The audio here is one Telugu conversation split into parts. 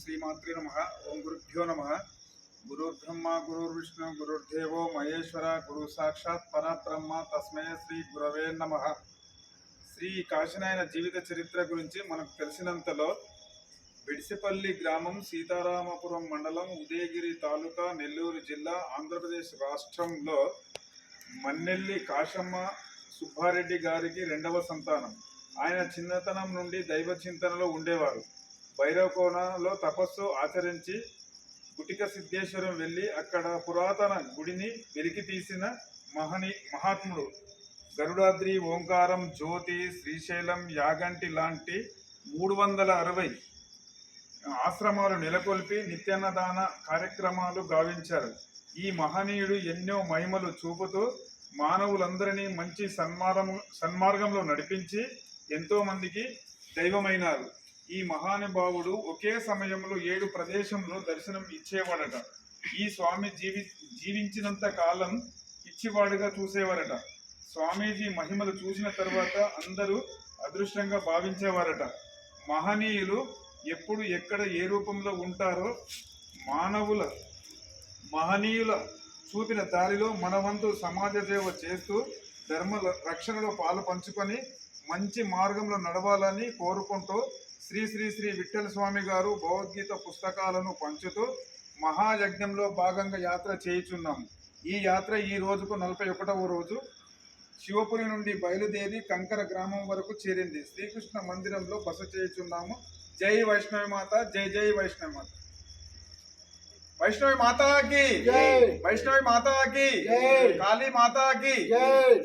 శ్రీమాత్రే నమ ఓం గురుభ్యో నమ గురుర్బ్రహ్మ గురుర్విష్ణు గురుర్దేవో మహేశ్వర గురు సాక్షాత్ పరబ్రహ్మ తస్మయ శ్రీ గురవే నమ శ్రీ కాశీనాయన జీవిత చరిత్ర గురించి మనకు తెలిసినంతలో బిడిసిపల్లి గ్రామం సీతారామపురం మండలం ఉదయగిరి తాలూకా నెల్లూరు జిల్లా ఆంధ్రప్రదేశ్ రాష్ట్రంలో మన్నెల్లి కాశమ్మ సుబ్బారెడ్డి గారికి రెండవ సంతానం. ఆయన చిన్నతనం నుండి దైవ చింతనలో ఉండేవారు. భైరవకోనలో తపస్సు ఆచరించి గుటిక సిద్ధేశ్వరం వెళ్ళి అక్కడ పురాతన గుడిని వెలికి తీసిన మహని మహాత్ముడు. గరుడాద్రి ఓంకారం జ్యోతి శ్రీశైలం యాగంటి లాంటి మూడు వందల అరవై ఆశ్రమాలు నెలకొల్పి నిత్యాన్నదాన కార్యక్రమాలు గావించారు. ఈ మహనీయుడు ఎన్నో మహిమలు చూపుతూ మానవులందరినీ మంచి సన్మార్గం సన్మార్గంలో నడిపించి ఎంతోమందికి దైవమైనారు. ఈ మహానుభావుడు ఒకే సమయంలో ఏడు ప్రదేశంలో దర్శనం ఇచ్చేవాడట. ఈ స్వామి జీవి జీవించినంత కాలం ఇచ్చివాడుగా చూసేవారట. స్వామీజీ మహిమలు చూసిన తర్వాత అందరూ అదృష్టంగా భావించేవారట. మహనీయులు ఎప్పుడు ఎక్కడ ఏ రూపంలో ఉంటారో మానవుల మహనీయుల చూపిన దారిలో మనవంతు సమాజ సేవ చేస్తూ ధర్మ రక్షణలో పాలు పంచుకొని మంచి మార్గంలో నడవాలని కోరుకుంటూ శ్రీ శ్రీ శ్రీ విఠల స్వామి గారు భగవద్గీత పుస్తకాలను పంచుతూ మహాయజ్ఞంలో భాగంగా యాత్ర చేయుచున్నాము ఈ యాత్ర ఈ రోజుకు నలభై ఒకటవ రోజు. శివపురి నుండి బయలుదేరి కంకర గ్రామం వరకు చేరింది. శ్రీకృష్ణ మందిరంలో బస చేయుచున్నాము. జై వైష్ణవి మాత జై జై వైష్ణవి మాత. వైష్ణవి మాతాకి. వైష్ణవి మాతాకి. కాళీ మాతాకి!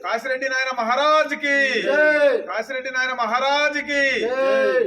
కాశిరెడ్డి నాయన మహారాజ్కి జై. కాశిరెడ్డి నాయన మహారాజ్కి జై!